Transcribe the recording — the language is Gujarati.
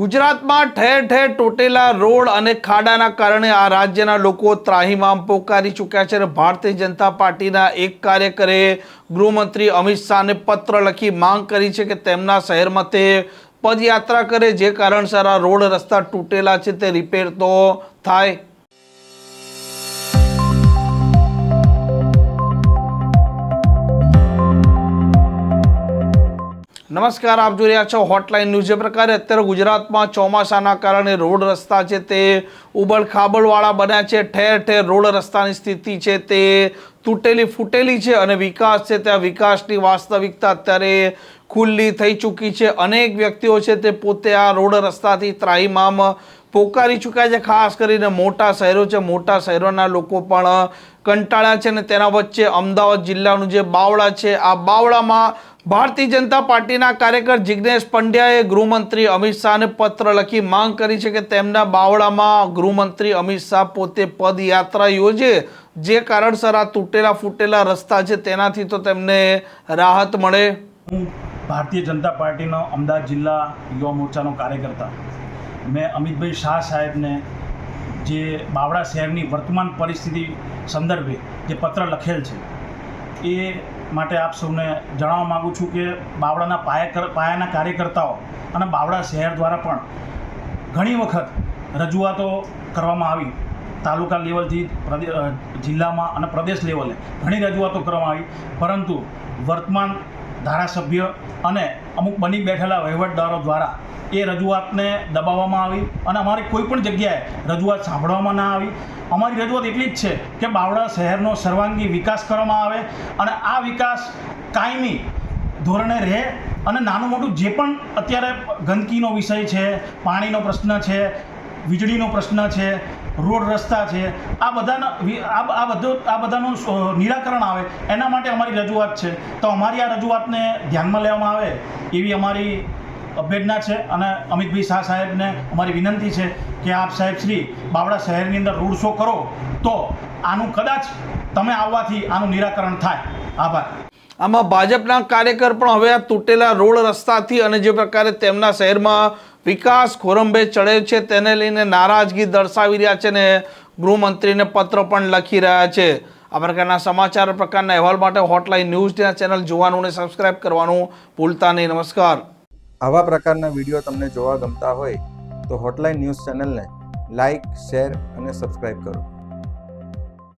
ગુજરાતમાં ઠેર ઠેર તૂટેલા રોડ અને ખાડાના કારણે આ રાજ્યના લોકો ત્રાહીમામ પોકારી ચૂક્યા છે અને ભારતીય જનતા પાર્ટીના એક કાર્યકરે ગૃહમંત્રી અમિત શાહને પત્ર લખી માંગ કરી છે કે તેમના શહેરમાં તે પદયાત્રા કરે. જે કારણસર આ રોડ રસ્તા તૂટેલા છે, તે રિપેર તો થાય નમસ્કાર, આપ જોઈ રહ્યા છો હોટલાઇન ન્યૂઝ જે પ્રકારે અત્યારે ગુજરાતમાં ચોમાસાના કારણે રોડ રસ્તા છે તે ઉબડ ખાબડવાળા બન્યા છે. ઠેર ઠેર રોડ રસ્તાની સ્થિતિ છે તે તૂટેલી ફૂટેલી છે અને વિકાસ છે ત્યાં વિકાસની વાસ્તવિકતા અત્યારે ખુલ્લી થઈ ચૂકી છે. અનેક વ્યક્તિઓ છે તે પોતે આ રોડ રસ્તાથી ત્રાહીમામ પોકારી ચૂક્યા છે, ખાસ કરીને મોટા શહેરો છે. મોટા શહેરોના લોકો પણ કંટાળ્યા છે અને તેના વચ્ચે અમદાવાદ જિલ્લાનું જે બાવળા છે, આ બાવળામાં ભારતીય જનતા પાર્ટીના કાર્યકર જિગ્નેશ પંડ્યાએ ગૃહમંત્રી અમિત શાહને પત્ર લખી માંગ કરી છે કે તેમના બાવળામાં ગૃહમંત્રી અમિત શાહ પોતે પદયાત્રા યોજે, જે કારણસર આ તૂટેલા ફૂટેલા રસ્તા છે તેનાથી તો તેમને રાહત મળે. હું ભારતીય જનતા પાર્ટીનો અમદાવાદ જિલ્લા યુવા મોરચાનો કાર્યકર્તા. મેં અમિતભાઈ શાહ સાહેબને જે બાવળા શહેરની વર્તમાન પરિસ્થિતિ સંદર્ભે જે પત્ર લખેલ છે, એ માટે આપ સૌને જણાવવા માગું છું કે બાવળાના પાયા પાયાના કાર્યકર્તાઓ અને બાવળા શહેર દ્વારા પણ ઘણી વખત રજૂઆતો કરવામાં આવી. તાલુકા લેવલથી જિલ્લામાં અને પ્રદેશ લેવલે ઘણી રજૂઆતો કરવામાં આવી. પરંતુ વર્તમાન ધારાસભ્ય અને અમુક બની બેઠેલા વહીવટદારો દ્વારા એ રજૂઆતને દબાવવામાં આવી અને અમારી કોઈ પણ જગ્યાએ રજૂઆત સાંભળવામાં ના આવી. અમારી રજૂઆત એટલી જ છે કે બાવળા શહેરનો સર્વાંગી વિકાસ કરવામાં આવે અને આ વિકાસ કાયમી ધોરણે રહે અને નાનું મોટું જે પણ અત્યારે ગંદકીનો વિષય છે, પાણીનો પ્રશ્ન છે વીજળીનો પ્રશ્ન છે, રોડ રસ્તા છે, આ બધાના આ બધો, આ બધાનું નિરાકરણ આવે, એના માટે અમારી રજૂઆત છે. તો અમારી આ રજૂઆતને ધ્યાનમાં લેવામાં આવે એવી અમારી અભ્યર્થના છે અને અમિતભાઈ શાહ સાહેબને અમારી વિનંતી છે કે આપ સાહેબ શ્રી બાવળા શહેરની અંદર રોડ શો કરો, તો આનું કદાચ તમે આવવાથી આનું નિરાકરણ થાય. આભાર. આમાં ભાજપના કાર્યકર પણ હવે આ તૂટેલા રોડ રસ્તાથી અને જે પ્રકારે તેમના શહેરમાં વિકાસ ખોરંભે ચડે છે તેને લઈને નારાજગી દર્શાવી રહ્યા છે ને ગૃહમંત્રીને પત્ર પણ લખી રહ્યા છે. આ પ્રકારના સમાચાર પ્રકારના અહેવાલ માટે હોટલાઇન ન્યૂઝ ચેનલ જોવાનું અને સબસ્ક્રાઇબ કરવાનું ભૂલતા નહીં. નમસ્કાર. આવા પ્રકારના વીડિયો તમને જોવા ગમતા હોય તો હોટલાઇન ન્યૂઝ ચેનલને લાઇક શેર અને સબસ્ક્રાઇબ કરો.